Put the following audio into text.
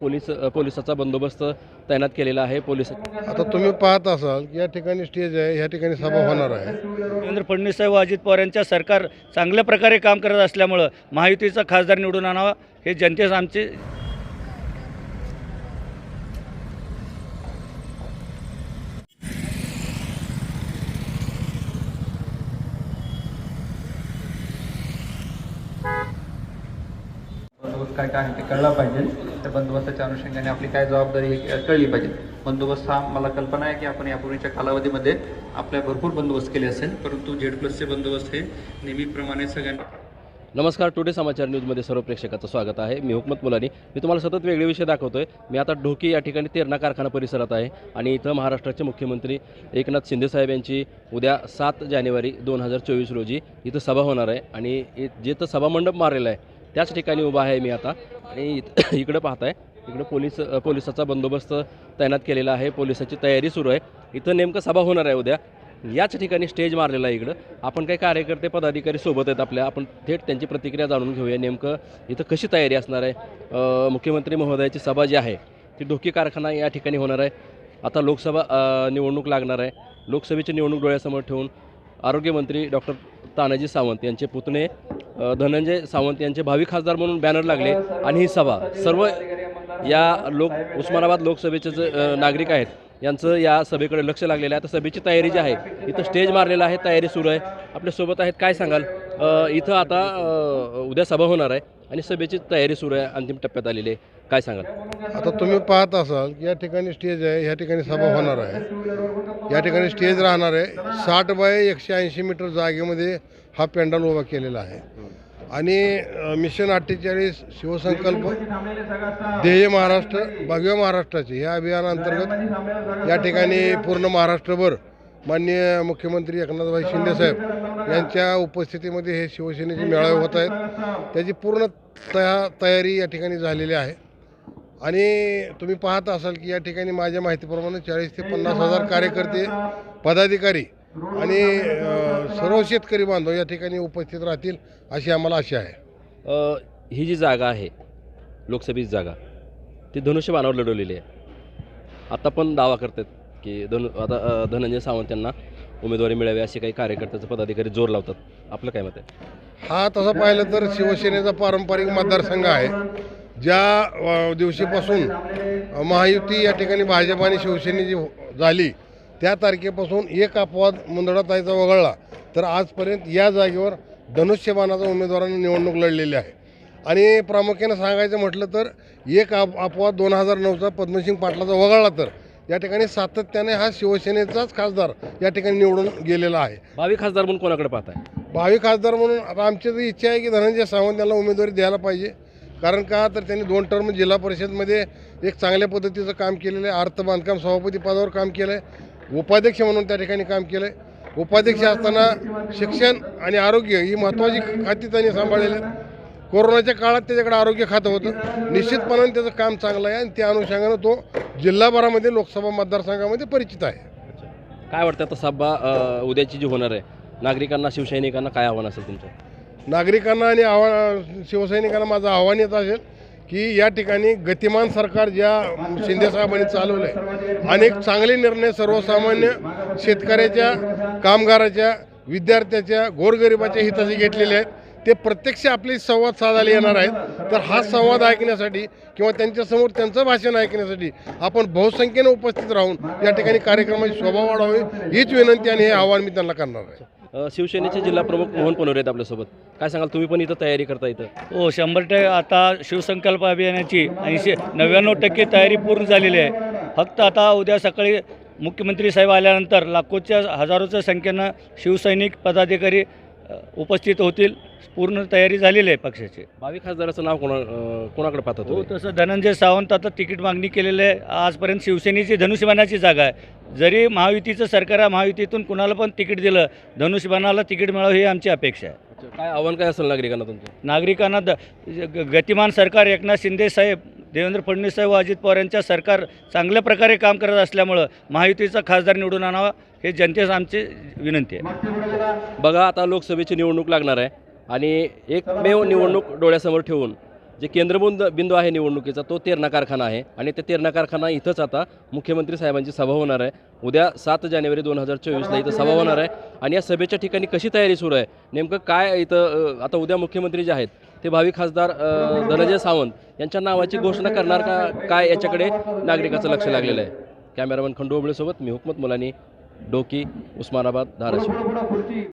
Police पोलिसाचा बंदोबस्त तैनात केलेला आहे पोलीस आता तुम्ही पाहत असाल की या ठिकाणी स्टेज आहे या ठिकाणी सभा होणार आहे. देवेंद्र फडणवीस साहेब व अजित पवार यांच्या सरकार चांगल्या प्रकारे काम करत असल्यामुळं महायुतीचा खासदार निवडून आणावा हे जनतेस आमचे काय काय आहे ते कळलं पाहिजे. त्या बंदोबस्ताच्या अनुषंगाने आपली काय जबाबदारी कळली पाहिजे. बंदोबस्त हा मला कल्पना आहे की आपण यापूर्वीच्या कालावधीमध्ये आपल्या भरपूर बंदोबस्त केले असेल परंतु झेड प्लसचे बंदोबस्त हे नेहमीप्रमाणे सगळ्यांना नमस्कार टुडे समाचार न्यूजमध्ये सर्व प्रेक्षकाचं स्वागत आहे. मी हुकमत मुलानी. मी तुम्हाला सतत वेगळे विषय दाखवतोय. मी आता ढोकी या ठिकाणी तेरणा कारखाना परिसरात आहे आणि इथं महाराष्ट्राचे मुख्यमंत्री एकनाथ शिंदेसाहेब यांची उद्या सात जानेवारी दोन हजार चोवीस रोजी इथं सभा होणार आहे. आणि जे जिथं सभामंडप मारलेला आहे त्याच ठिकाणी उभा आहे मी आता. आणि इथं इकडं पाहताय. इकडं पोलीस पोलिसाचा बंदोबस्त तैनात केलेला आहे. पोलिसाची तयारी सुरू आहे. इथं नेमकं सभा होणार आहे उद्या. याच ठिकाणी स्टेज मारलेला आहे इकडं. आपण काही कार्यकर्ते पदाधिकारी सोबत आहेत आपल्या. आपण थेट त्यांची प्रतिक्रिया जाणून घेऊया. नेमकं इथं कशी तयारी असणार आहे? मुख्यमंत्री महोदयाची सभा जी आहे ती ढोकी कारखाना या ठिकाणी होणार आहे. आता लोकसभा निवडणूक लागणार आहे. लोकसभेची निवडणूक डोळ्यासमोर ठेवून आरोग्यमंत्री डॉक्टर तानाजी सावंत यांचे पुतणे धनंजय सावंत यांचे भावी खासदार म्हणून बॅनर लागले आणि ही सभा. सर्व या लोक उस्मानाबाद लोकसभेचे जे नागरिक आहेत यांचं या सभेकडे लक्ष लागलेलं आहे. आता सभेची तयारी जी आहे इथं स्टेज मारलेला आहे तयारी सुरू आहे. आपल्यासोबत आहेत काय सांगाल? इथं आता उद्या सभा होणार आहे आणि सभेची तयारी सुरू आहे अंतिम टप्प्यात आलेली आहे. काय सांगाल? आता तुम्ही पाहत असाल की या ठिकाणी स्टेज आहे या ठिकाणी सभा होणार आहे. या ठिकाणी स्टेज राहणार आहे. साठ बाय एकशे ऐंशी मीटर जागेमध्ये हा पेंडाल उभा केलेला आहे. आणि मिशन अठ्ठेचाळीस शिवसंकल्प ध्येय महाराष्ट्र भव्य महाराष्ट्राचे या अभियानाअंतर्गत या ठिकाणी पूर्ण महाराष्ट्रभर माननीय मुख्यमंत्री एकनाथभाई शिंदेसाहेब यांच्या उपस्थितीमध्ये हे शिवसेनेचे मेळावे होत आहेत. त्याची पूर्ण तया तयारी या ठिकाणी झालेली आहे. आणि तुम्ही पाहत असाल की या ठिकाणी माझ्या माहितीप्रमाणे चाळीस ते पन्नास हजार कार्यकर्ते पदाधिकारी आणि सर्व शेतकरी बांधव या ठिकाणी उपस्थित राहतील अशी आम्हाला आशा आहे. ही जी जागा आहे लोकसभेची जागा ती धनुष्यबाणावर लढवलेली आहे. आता पण दावा करतात की धनु आता धनंजय सावंत यांना उमेदवारी मिळावी असे काही कार्यकर्त्याचे पदाधिकारी जोर लावतात. आपलं काय मत आहे? हा तसं पाहिलं तर शिवसेनेचा पारंपरिक मतदारसंघ आहे. ज्या दिवशीपासून महायुती या ठिकाणी भाजप आणि शिवसेनेची हो- झाली त्या तारखेपासून एक अपवाद मुंदडाताईचा वगळला. तर आजपर्यंत या जागेवर धनुष्यबाणाचा उमेदवारांनी निवडणूक लढलेली आहे. आणि प्रामुख्यानं सांगायचं म्हटलं तर एक अप अपवाद दोन हजार नऊचा पद्मसिंग पाटलाचा वगळला तर या ठिकाणी सातत्याने हा शिवसेनेचाच खासदार या ठिकाणी निवडून गेलेला आहे. भावी खासदार म्हणून कोणाकडे पाहताय? भावी खासदार म्हणून आता आमची तर इच्छा आहे की धनंजय सावंत यांना उमेदवारी द्यायला पाहिजे. कारण का तर त्यांनी दोन टर्म जिल्हा परिषदमध्ये एक चांगल्या पद्धतीचं काम केलेलं आहे. अर्थ बांधकाम सभापती पदावर काम केलं आहे उपाध्यक्ष म्हणून त्या ठिकाणी काम केलं आहे उपाध्यक्ष असताना शिक्षण आणि आरोग्य ही महत्त्वाची खाती त्यांनी सांभाळलेली आहेत. कोरोनाच्या काळात त्याच्याकडे आरोग्य खातं होतं. निश्चितपणाने त्याचं काम चांगलं आहे आणि त्या अनुषंगानं तो जिल्हाभरामध्ये लोकसभा मतदारसंघामध्ये परिचित आहे. काय वाटतं आता सभा उद्याची जी होणार आहे नागरिकांना शिवसैनिकांना काय आव्हान असेल तुमचं? नागरिकांना आणि आव्हान शिवसैनिकांना माझं आव्हान येत असेल की या ठिकाणी गतिमान सरकार ज्या शिंदेसाहेबांनी चालवलं आहे अनेक चांगले निर्णय सर्वसामान्य शेतकऱ्याच्या कामगाराच्या विद्यार्थ्याच्या गोरगरिबाच्या हिताचे घेतलेले आहेत. ते प्रत्यक्ष आपले संवाद साधायला येणार आहेत. तर हा संवाद ऐकण्यासाठी किंवा त्यांच्यासमोर त्यांचं भाषण ऐकण्यासाठी आपण बहुसंख्येनं उपस्थित राहून या ठिकाणी कार्यक्रमाची शोभा वाढावी हीच विनंती आणि हे आव्हान मी त्यांना करणार आहे. शिवसेनेचे जिल्हा प्रमुख मोहन पनोरे आहेत आपल्यासोबत. काय सांगाल तुम्ही पण इथं तयारी करता इथं? हो शंभर टक्के आता शिवसंकल्प अभियानाची ऐंशी नव्याण्णव टक्के तयारी पूर्ण झालेली आहे. फक्त आता उद्या सकाळी मुख्यमंत्री साहेब आल्यानंतर लाखोच्या हजारोच्या संख्येनं शिवसैनिक पदाधिकारी उपस्थित होतील पूर्ण तयारी झालेली आहे पक्षाची. भावी खासदाराचं नाव कोणा कोणाकडे पाहता हो तसं धनंजय सावंत आता तिकीट मागणी केलेली आहे. आजपर्यंत शिवसेनेची धनुष्यबाणाची जागा आहे. जरी महायुतीचं सरकार आहे महायुतीतून कुणाला पण तिकीट दिलं धनुष्यबाणाला तिकीट मिळावं ही आमची अपेक्षा आहे. काय आव्हान काय असेल नागरिकांना तुमचं? नागरिकांना द गतिमान सरकार एकनाथ शिंदे साहेब देवेंद्र फडणवीस साहेब व अजित पवार यांच्या सरकार चांगल्या प्रकारे काम करत असल्यामुळं महायुतीचा खासदार निवडून आणावा हे जनतेस आमची विनंती आहे. बघा आता लोकसभेची निवडणूक लागणार आहे आणि एकमेव निवडणूक डोळ्यासमोर ठेवून जे केंद्रबिंदू बिंदू आहे निवडणुकीचा तो तेरणा कारखाना आहे आणि त्या तेरणा कारखाना इथंच आता मुख्यमंत्री साहेबांची सभा होणार आहे. उद्या सात जानेवारी दोन हजार चोवीसला इथं सभा होणार आहे. आणि या सभेच्या ठिकाणी कशी तयारी सुरू आहे? नेमकं काय इथं आता उद्या मुख्यमंत्री जे आहेत ते भावी खासदार धनंजय सावंत यांच्या नावाची घोषणा करणार का काय याच्याकडे नागरिकाचं लक्ष लागलेलं आहे? कॅमेरामन खंडू ओबळेसोबत मी हुकमत मुलानी डोकी उस्मानाबाद धाराशिव.